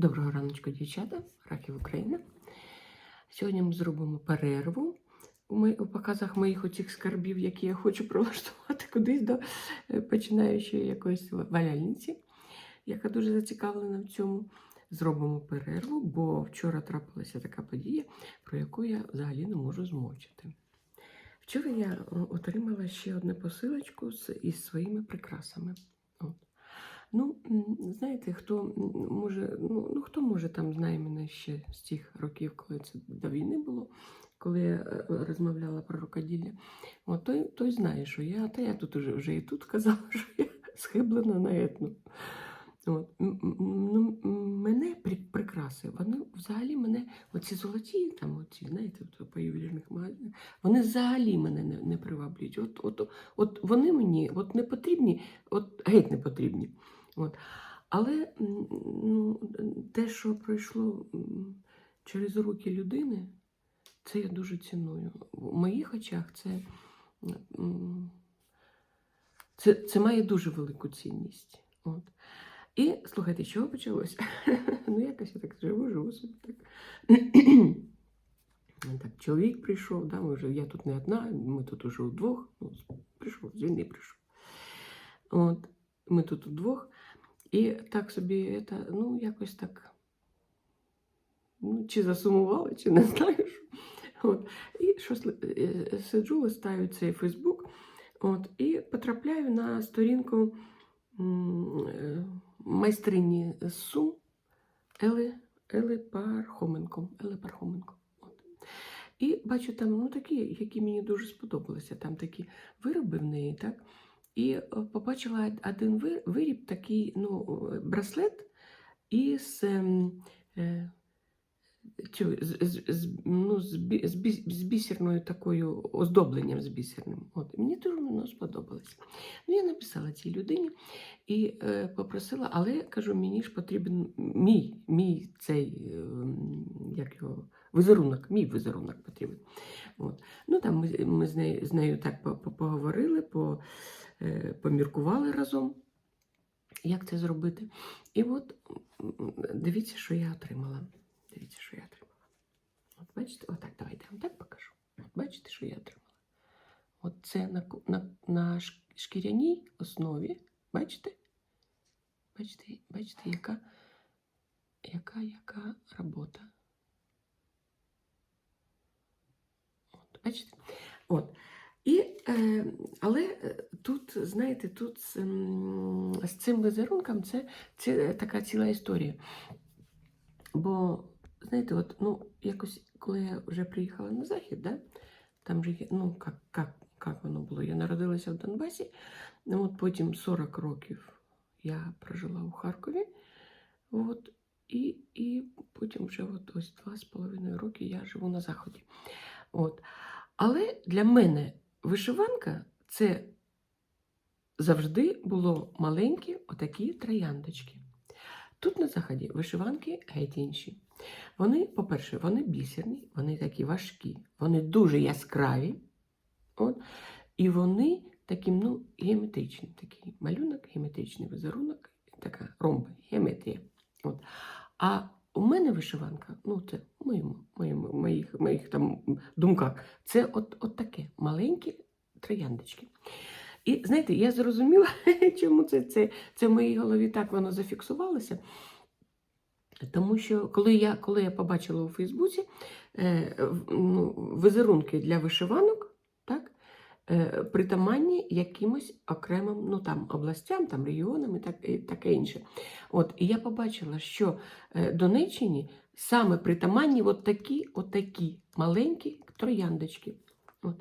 Доброго раночку, дівчата, Раків Україна. Сьогодні ми зробимо перерву у, показах моїх оцих скарбів, які я хочу прилаштувати кудись до е, починаючої якоїсь валяльниці, яка дуже зацікавлена в цьому. Зробимо перерву, бо вчора трапилася така подія, про яку я взагалі не можу змовчати. Вчора я е, отримала ще одну посилочку з, із своїми прикрасами. От. Ну, знаєте, хто може, ну, ну хто може там знає мене ще з тих років, коли це до війни було, коли я е, розмовляла про рукоділля, от той, той знає, що я, та я тут уже, вже і тут казала, що я схиблена на етну. От. Ну, мене прикраси, вони взагалі мене, оці золоті, там, оці, знаєте, по ювелірних магазинах, вони взагалі мене не, не приваблюють. От, от, от вони мені от не потрібні, от геть не потрібні. От. Але ну, те, що пройшло через руки людини, це я дуже ціную. В моїх очах це, це, це має дуже велику цінність. От. І слухайте, чого почалося? ну, якось я так живу, живу собі так. так. Чоловік прийшов, да, ми вже, я тут не одна, ми тут уже удвох. Ну, прийшов, з війни прийшов. От, ми тут удвох. І так собі, це, ну, якось так. Ну, чи засумувала, чи не знаю. От. І щось е, сиджу, листаю цей Фейсбук, от, і потрапляю на сторінку е, майстрині Сум Ели, Ели Пархоменко. Ели Пархоменко. От. І бачу там ну, такі, які мені дуже сподобалися. Там такі вироби в неї, так? І е, побачила один виріб, такий ну, е, браслет із, ем, е, цю, з, з, ну, з, бі- з, бісерною такою оздобленням з бісерним. От, мені дуже воно сподобалося. Ну, я написала цій людині і е, попросила, але кажу, мені ж потрібен мій, мій цей, ем, як його, візерунок, мій візерунок потрібен. От. Ну, там ми, ми з, нею, з нею так по- по- поговорили, по, е, поміркували разом, як це зробити. І от дивіться, що я отримала. Дивіться, що я отримала. От бачите, отак, давайте я вам так покажу. От бачите, що я отримала. От це на, на, на шкіряній основі. Бачите? Бачите, бачите, яка, яка, яка робота. От, бачите? От. І, е, але е, тут, знаєте, тут з, з цим візерунком це, це така ціла історія. Бо, знаєте, от, ну, якось, коли я вже приїхала на захід, да, там же, ну, як, як, як воно було? Я народилася в Донбасі, ну, от потім 40 років я прожила у Харкові. От, і, і потім вже от ось два з половиною роки я живу на Заході. От. Але для мене вишиванка це завжди було маленькі отакі трояндочки. Тут на заході вишиванки геть інші. Вони, по-перше, вони бісерні, вони такі важкі, вони дуже яскраві. От, і вони такі, ну, геометричні, такий малюнок, геометричний візерунок, така ромба, геометрія. От. А у мене вишиванка, ну це в моєму, моєму, моїх, моїх там думках, це от, от таке маленькі трояндочки. І знаєте, я зрозуміла, чому це, це, це в моїй голові так воно зафіксувалося. Тому що коли я, коли я побачила у Фейсбуці е, ну, візерунки для вишиванок, притаманні якимось окремим ну, там, областям, там, регіонам і, так, і таке інше. От, і я побачила, що е, Донеччині саме притаманні от такі, от такі маленькі трояндочки. От.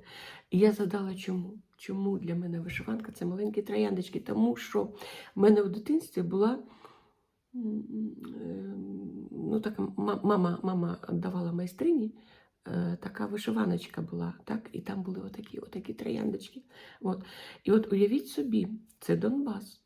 І я задала, чому? Чому для мене вишиванка це маленькі трояндочки? Тому що в мене в дитинстві була. е, Ну, така мама, мама давала майстрині, е, така вишиваночка була, так? і там були отакі, отакі трояндочки. От. І от уявіть собі, це Донбас.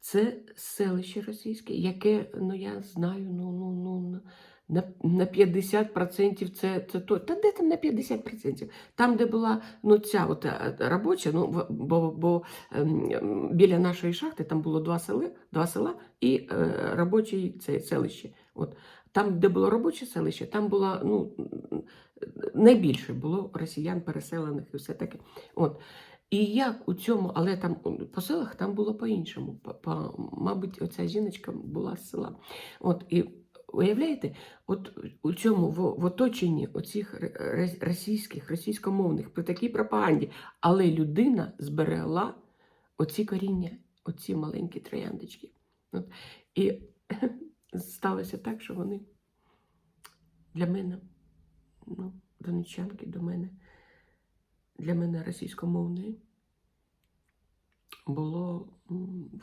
Це селище російське, яке, ну я знаю, ну, ну, ну, на, на 50% це, це то. Та де там на 50%? Там, де була ну, ця от, е, робоча, ну, бо, бо ем, біля нашої шахти там було два сели, два села і е, робоче це селище. От. Там, де було робоче селище, там було ну, найбільше було росіян переселених і все таке. От. І як у цьому, але там по селах там було по-іншому. По, мабуть, оця жіночка була з села. От, і уявляєте, от у цьому в, в оточенні оцих російських, російськомовних, при такій пропаганді, але людина зберегла оці коріння, оці маленькі трояндочки. От. І сталося так, що вони для мене, ну, донечанки до мене, для мене російськомовної було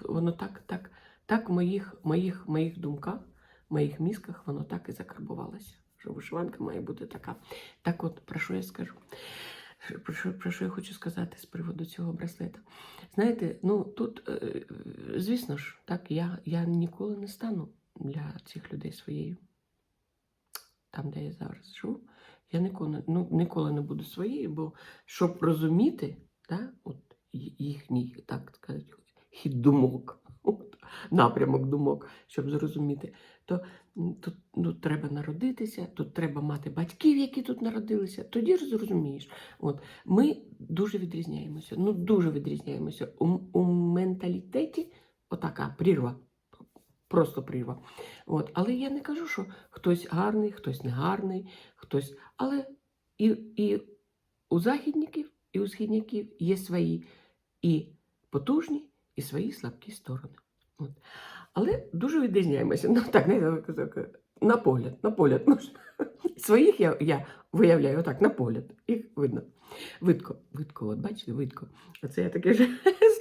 воно так, так, так в моїх, моїх, моїх думках, в моїх мізках воно так і закарбувалося. Що вишиванка має бути така. Так от, про що я скажу? Про що, про що я хочу сказати з приводу цього браслета? Знаєте, ну тут, е, звісно ж, так, я, я ніколи не стану для цих людей своєю. Там, де я зараз живу, я ніколи, ну, ніколи не буду своєю, бо щоб розуміти, да, от їхній, так сказати, хід думок, от, напрямок думок, щоб зрозуміти, то тут ну, треба народитися, тут треба мати батьків, які тут народилися, тоді ж зрозумієш. От, ми дуже відрізняємося, ну дуже відрізняємося. У, у менталітеті отака прірва, просто прірва. От. Але я не кажу, що хтось гарний, хтось не гарний, хтось. Але і, і у західників, і у східників є свої і потужні, і свої слабкі сторони. От. Але дуже відрізняємося. Ну так, не так, так, на погляд, на погляд. Ну, своїх я, я виявляю отак, на погляд. Їх видно. Видко, видко, от бачите, видко. Оце я таке ж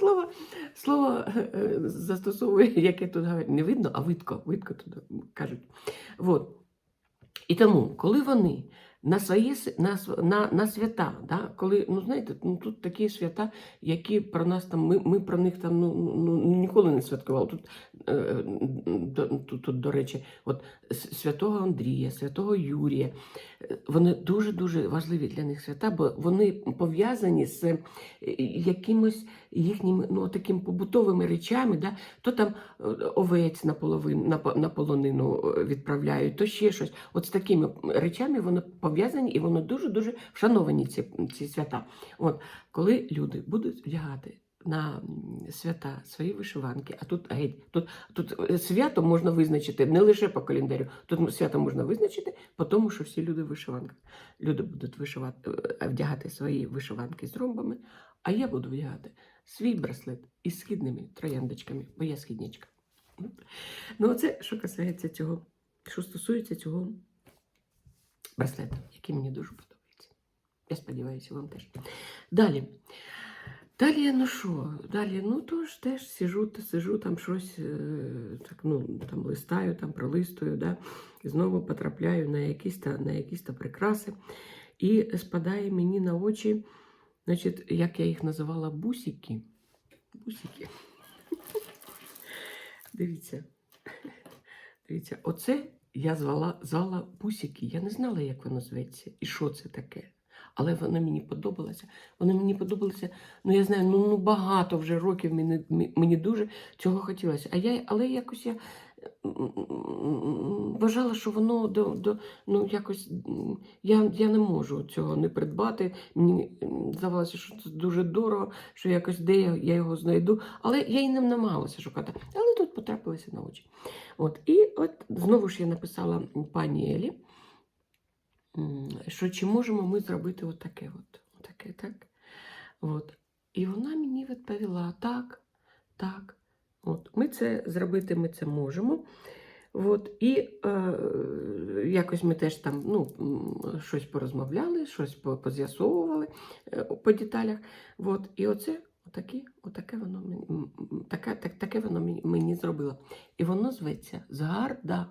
слово, слово е, застосовую, яке тут говорять. Не видно, а видко, видко тут кажуть. От. І тому, коли вони на свої на, на, на свята, да, коли, ну знаєте, ну, тут такі свята, які про нас там, ми, ми про них там ну, ну, ніколи не святкували. Тут, е, до, тут, тут, до речі, от святого Андрія, святого Юрія, е, вони дуже-дуже важливі для них свята, бо вони пов'язані з е, якимось їхніми ну, такими побутовими речами, да? то там е, овець на, половину, на, на полонину е, відправляють, то ще щось. От з такими речами воно пов'язані і воно дуже-дуже вшановані ці, ці свята. От, коли люди будуть вдягати на свята свої вишиванки, а тут геть, тут, тут е, свято можна визначити не лише по календарю, тут свято можна визначити, по тому, що всі люди в вишиванках. Люди будуть вишивати, вдягати свої вишиванки з ромбами, а я буду вдягати свій браслет із східними трояндочками, бо я східничка. Ну, оце що касається цього, що стосується цього браслета, який мені дуже подобається. Я сподіваюся, вам теж. Далі. Далі, ну що, далі, ну то ж теж сижу, та сижу, там щось е, так, ну, там листаю, там пролистую, да, і знову потрапляю на якісь та, на якісь та прикраси. І спадає мені на очі, значить, як я їх називала, бусики. Бусики. Дивіться. Дивіться, оце я звала, звала бусики. Я не знала, як воно зветься і що це таке. Але воно мені подобалося. Воно мені подобалося, ну я знаю, ну, ну багато вже років мені, мені дуже цього хотілося. А я, але якось я вважала, що воно до, до ну якось я, я не можу цього не придбати. Мені здавалося, що це дуже дорого, що якось де я, я його знайду. Але я і не намагалася шукати. Але тут потрапилося на очі. От, і от знову ж я написала пані Елі, що чи можемо ми зробити отаке, от, отаке, так? От. І вона мені відповіла: так, так. От, ми це зробити ми це можемо. От, і е, якось ми теж там ну, щось порозмовляли, щось по- поз'ясовували е, по деталях. От, і оце отаке, отаке воно мені, таке, так, таке воно мені зробило. І воно зветься Згарда.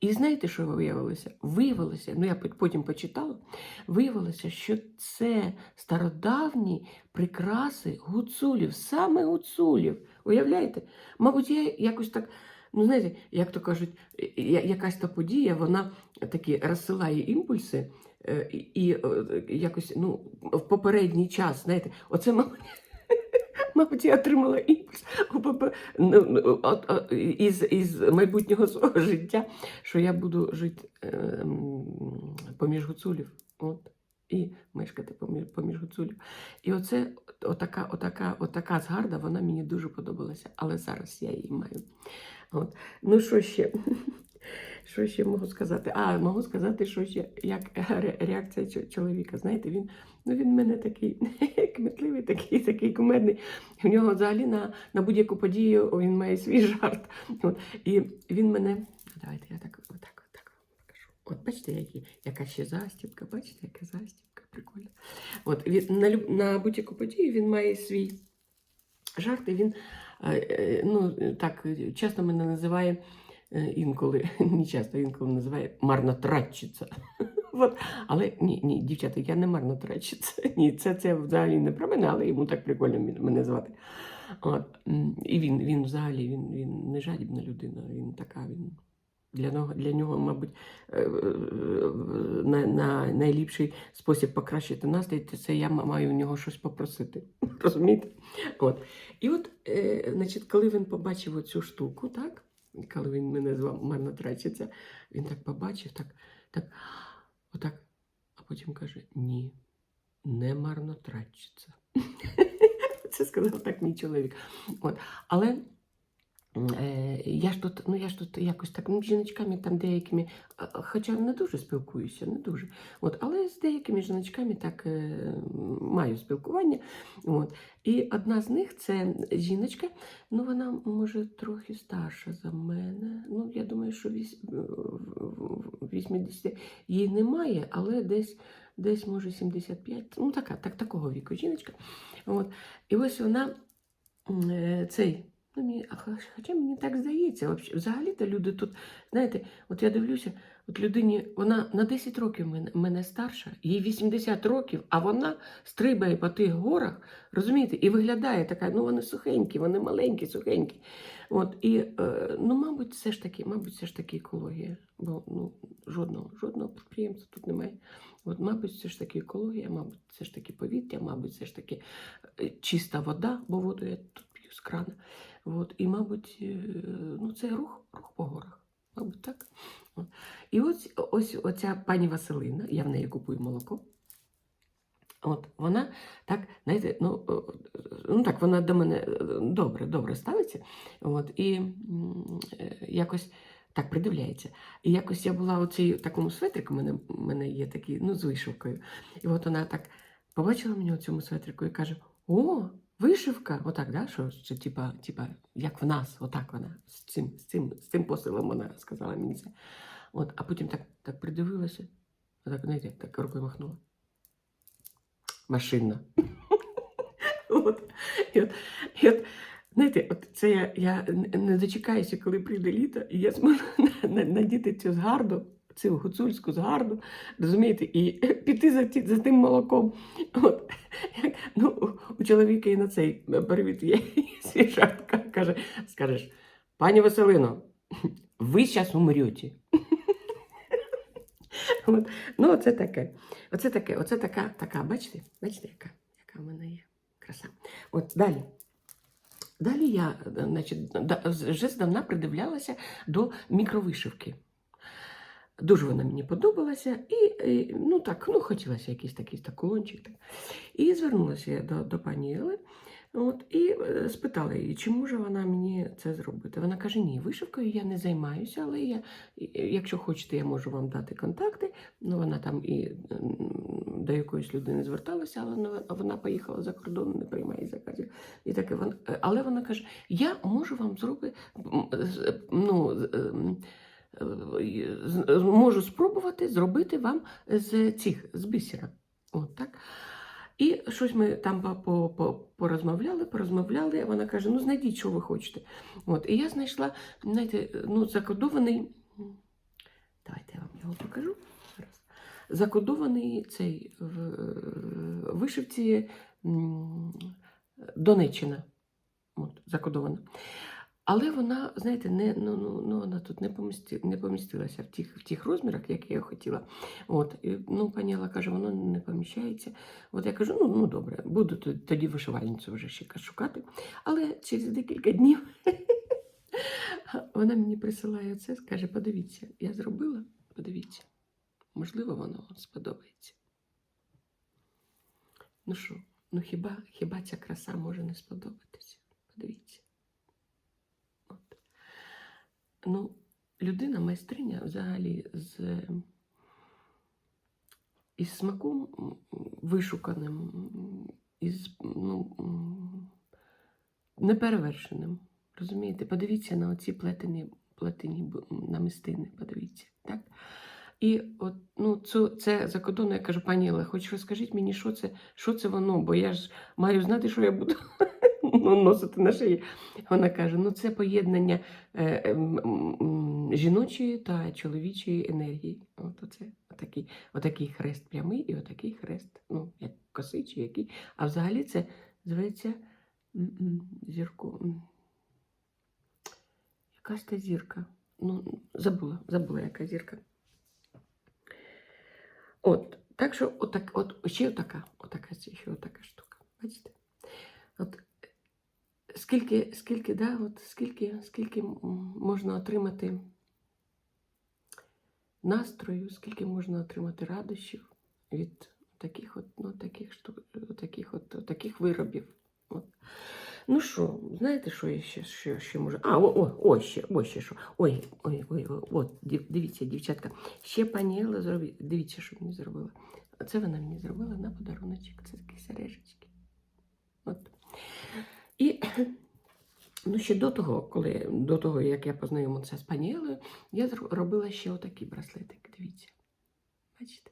І знаєте, що виявилося? Виявилося, ну я потім почитала, виявилося, що це стародавні прикраси гуцулів, саме гуцулів. Уявляєте? Мабуть, я якось так ну знаєте, як то кажуть, я- якась та подія, вона такі розсилає імпульси, е, і, і е, якось ну, в попередній час, знаєте, оце, мабуть, мабуть, я отримала імпульс ну, ну, із, із майбутнього свого життя, що я буду жити е, поміж гуцулів. От. І мешкати поміж, поміж гуцулів. І оце отака, отака, отака згарда, вона мені дуже подобалася, але зараз я її маю. От. Ну, що ще? Що ще можу сказати? А, можу сказати, що ще як реакція чоловіка. Знаєте, він, ну, він в мене такий кмітливий, такий, такий кумедний. У нього взагалі на, на будь-яку подію він має свій жарт. От. І він мене. Давайте я так, отак, отак покажу. От бачите, які, яка ще застібка, бачите, яка застібка, прикольно. От він на, на будь-яку подію він має свій жарт, і він е, е, ну, так часто мене називає е, інколи, не часто інколи називає марнотратчиця. От. Але ні, ні, дівчата, я не марнотратчиця. Ні, це, це взагалі не про мене, але йому так прикольно мене звати. От. І він, він взагалі він, він не жадібна людина, він така, він. Для для нього, мабуть, е, е, на, на найліпший спосіб покращити настрій, це я маю у нього щось попросити. Розумієте? От. І от, е, значить, коли він побачив оцю штуку, так? коли він мене звав марнотрачиця, він так побачив, так, так, отак, а потім каже: ні, не марнотрачиця. Це сказав так мій чоловік. От. Але Е, я ж тут, ну я ж тут якось так ну, з жіночками там деякими, хоча не дуже спілкуюся, не дуже. От, але з деякими жіночками так е, маю спілкування. От. І одна з них це жіночка, ну вона може трохи старша за мене. Ну, я думаю, що вісь, в- в 80 їй немає, але десь, десь може 75, ну така, так, такого віку жіночка. От. І ось вона е, цей. Ну, мені, хоча мені так здається, взагалі-то люди тут, знаєте, от я дивлюся, от людині, вона на 10 років мене, мене старша, їй 80 років, а вона стрибає по тих горах, розумієте, і виглядає така, ну вони сухенькі, вони маленькі, сухенькі. От, і, е, ну, мабуть, все ж таки, мабуть, все ж таки екологія, бо ну, жодного, жодного підприємства тут немає. От, мабуть, все ж таки екологія, мабуть, все ж таки повітря, мабуть, все ж таки е, чиста вода, бо воду я тут п'ю з крана. От, і, мабуть, е, ну, це рух, рух по горах. Мабуть, так. І ось, ось оця пані Василина, я в неї купую молоко. От вона так, знаєте, ну, ну так, вона до мене е, добре, добре ставиться. От, і е, якось так придивляється. І якось я була у цій такому светрику, у мене, мене є такий, ну, з вишивкою. І от вона так побачила мене у цьому светрику і каже: О, вишивка! Отак, да? що, що типа, типа, як в нас, отак вона з цим, з цим, з цим посилом вона сказала мені це. От, а потім так, так придивилася, так, знаєте, так рукою махнула. Машинна. от, і от, і от, знаєте, от це я, я не- дочекаюся, коли прийде літо, і я зможу на- на- надіти цю згарду, цю гуцульську згарду, розумієте, і піти за, ті, за тим молоком. От, як, ну, у- чоловіка і на цей привіт є свій жарт, каже, скажеш, пані Василино, ви зараз умрете. От. Ну, оце таке. Оце таке, оце така, така, бачите, бачите, яка, яка в мене є краса. От далі. Далі я значить, вже здавна придивлялася до мікровишивки. Дуже вона мені подобалася, і, і ну так, ну хотілося якийсь такий так. Так. І звернулася я до, до пані Єли, от, і е, спитала її, чи може вона мені це зробити. Вона каже: ні, вишивкою я не займаюся, але я, якщо хочете, я можу вам дати контакти. Ну, вона там і до якоїсь людини зверталася, але вона- поїхала за кордон, не приймає заказів. І таке вона, е, але вона каже: я можу вам зробити, ну, ем, е, можу спробувати зробити вам з цих з бісера. От так. І щось ми там по- по- по- порозмовляли, порозмовляли. Вона каже: ну знайдіть, що ви хочете. От, і я знайшла, знаєте, ну, закодований. Давайте я вам його покажу. Закодований цей в вишивці Донеччина. От, закодовано. Але вона, знаєте, не, ну, ну, ну, вона тут не, помісти, не помістилася в тих, в тих розмірах, які я хотіла. От, і, ну, пані Алла каже, воно не поміщається. От я кажу, ну, ну добре, буду тоді вишивальницю вже ще шукати. Але через декілька днів вона мені присилає це, скаже, подивіться, я зробила, подивіться. Можливо, воно вам сподобається. Ну що, ну хіба, хіба ця краса може не сподобатися? Подивіться. От. Ну, людина, майстриня взагалі з із смаком вишуканим, із ну, неперевершеним. Розумієте? Подивіться на оці плетені, плетені намистини, подивіться. Так? І от, ну, це, це закодонно, я кажу, пані Еле, хоч розкажіть мені, що це, що це воно, бо я ж маю знати, що я буду носити на шиї. Вона каже: ну це поєднання е, м, жіночої та чоловічої енергії. От оце, отакий, отакий хрест прямий і отакий хрест, ну, як косий чи який. А взагалі це зветься зірку. Якась та зірка. Ну, забула, забула, яка зірка. От, так що отак, от ще отака, отака, ще отака штука. Бачите? От, скільки, скільки, да, от, скільки, скільки можна отримати настрою, скільки можна отримати радощів від таких от, ну, таких, штук, таких, от, таких виробів. От. Ну що, знаєте, що я ще, що, ще можу? А, о, о, ось ще, ось ще що. Ой, ой, ой, ой, от, дивіться, дівчатка. Ще пані Елла зробила. Дивіться, що мені зробила. Це вона мені зробила на подаруночок. Це такі сережечки. От. І ну, ще до того, коли, до того, як я познайомилася з пані я робила ще отакий браслетик. Дивіться. Бачите?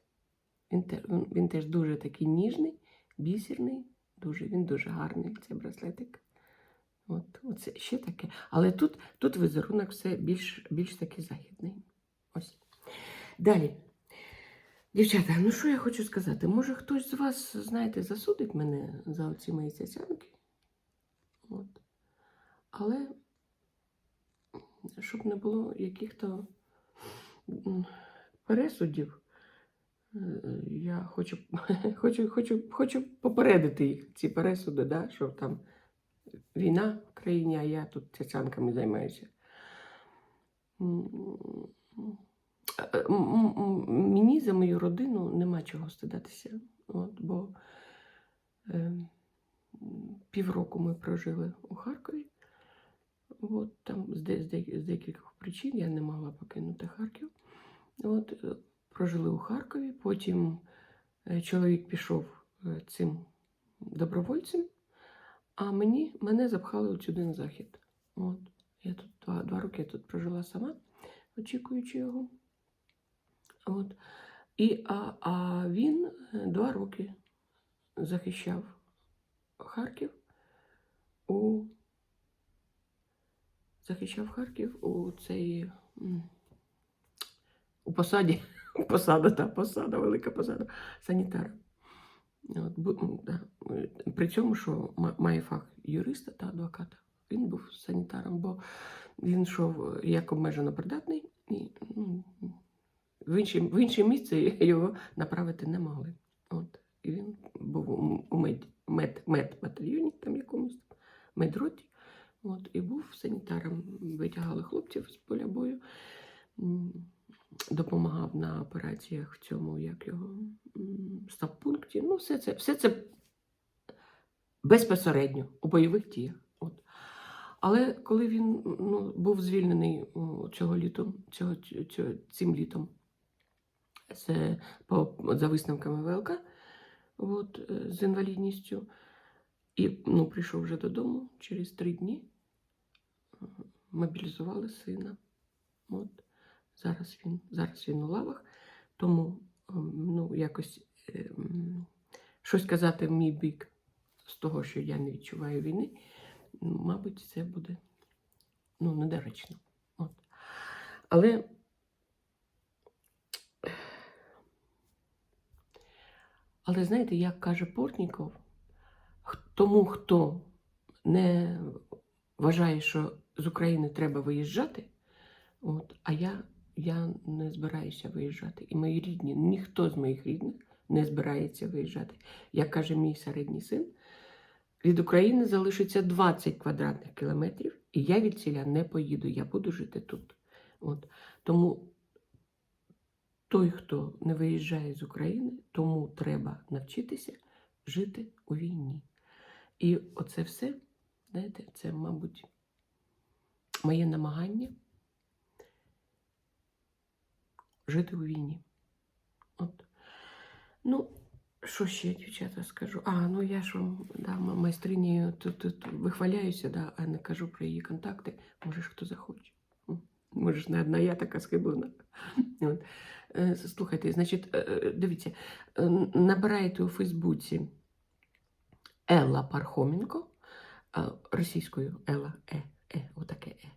Він, те, він, теж дуже такий ніжний, бісерний, дуже, він дуже гарний, цей браслетик. От, оце ще таке. Але тут, тут візерунок все більш, більш такий західний. Ось. Далі. Дівчата, ну що я хочу сказати? Може хтось з вас, знаєте, засудить мене за оці мої цяцянки? От. Але щоб не було яких-то пересудів, е, я хочу, хочу, хочу, хочу попередити їх, ці пересуди, да, що там війна в країні, а я тут цяцянками займаюся. Е, Мені за мою родину нема чого стидатися. От, бо е, півроку ми прожили у Харкові. От, там з, де, з, де, з деяких причин я не могла покинути Харків. От, е, прожили у Харкові, потім е, чоловік пішов е, цим добровольцем, а мені, мене запхали сюди на захід. От, я тут два, два роки я тут прожила сама, очікуючи його. От. І, а, а він два роки захищав Харків у захищав Харків у цей у посаді. Посада, та посада, велика посада санітара. От, да. При цьому, що має фах юриста та адвоката. Він був санітаром, бо він йшов е, як обмежено придатний, і ну, в, інше, в інше місце його направити не могли. От. І він був у- у мед, мед, батальйоні, там якомусь медроті. От, і був санітаром. Витягали хлопців з поля бою, допомагав на операціях в цьому, як його стаб-пункті. Ну, все це, все це безпосередньо у бойових діях. От. Але коли він ну, був звільнений цього літом, цього, цього, цим літом, з, по, за висновками ВЛК, от, е, з інвалідністю, і ну, прийшов вже додому через три дні, е, мобілізували сина. От. Зараз, він, зараз він у лавах, тому ем, ну, якось ем, щось казати в мій бік з того, що я не відчуваю війни, мабуть, це буде ну, недоречно. От. Але Але знаєте, як каже Портніков, тому, хто не вважає, що з України треба виїжджати, от, а я, я не збираюся виїжджати. І мої рідні, ніхто з моїх рідних не збирається виїжджати. Як каже мій середній син, від України залишиться 20 квадратних кілометрів, і я від ціля не поїду, я буду жити тут. От. Тому той, хто не виїжджає з України, тому треба навчитися жити у війні. І оце все, знаєте, це, мабуть, моє намагання жити у війні. От. Ну, що ще, дівчата, скажу? А, ну я ж вам да, м- майстринею тут, тут вихваляюся, да, а не кажу про її контакти. Може хто захоче. Може ж не одна я така схиблена. Е, Слухайте, значить, е, е, дивіться, е, н- набирайте у Фейсбуці Елла Пархоменко, російською Елла Е, Е, отаке Е.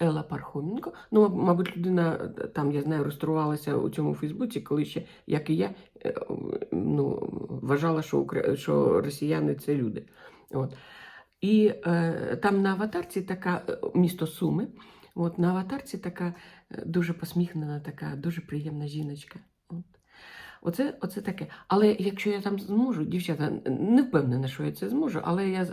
Елла Пархоменко. Ну, мабуть, людина там, я знаю, реєструвалася у цьому Фейсбуці, коли ще, як і я, ну, вважала, що, укра- що росіяни це люди. От. І е, там на аватарці така місто Суми. От на аватарці така е, дуже посміхнена, така дуже приємна жіночка. От. Оце, оце таке. Але якщо я там зможу, дівчата, не впевнена, що я це зможу, але я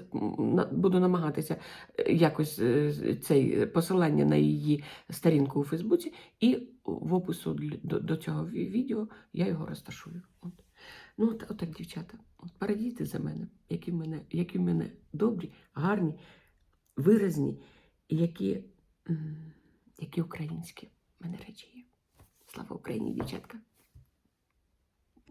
буду намагатися е, якось е, цей е, посилання на її сторінку у Фейсбуці, і в опису до, цього відео я його розташую. От. Ну, от, отак, дівчата, от порадійте за мене, які в мене, які мене добрі, гарні, виразні, які, які українські мене речі є. Слава Україні, дівчатка!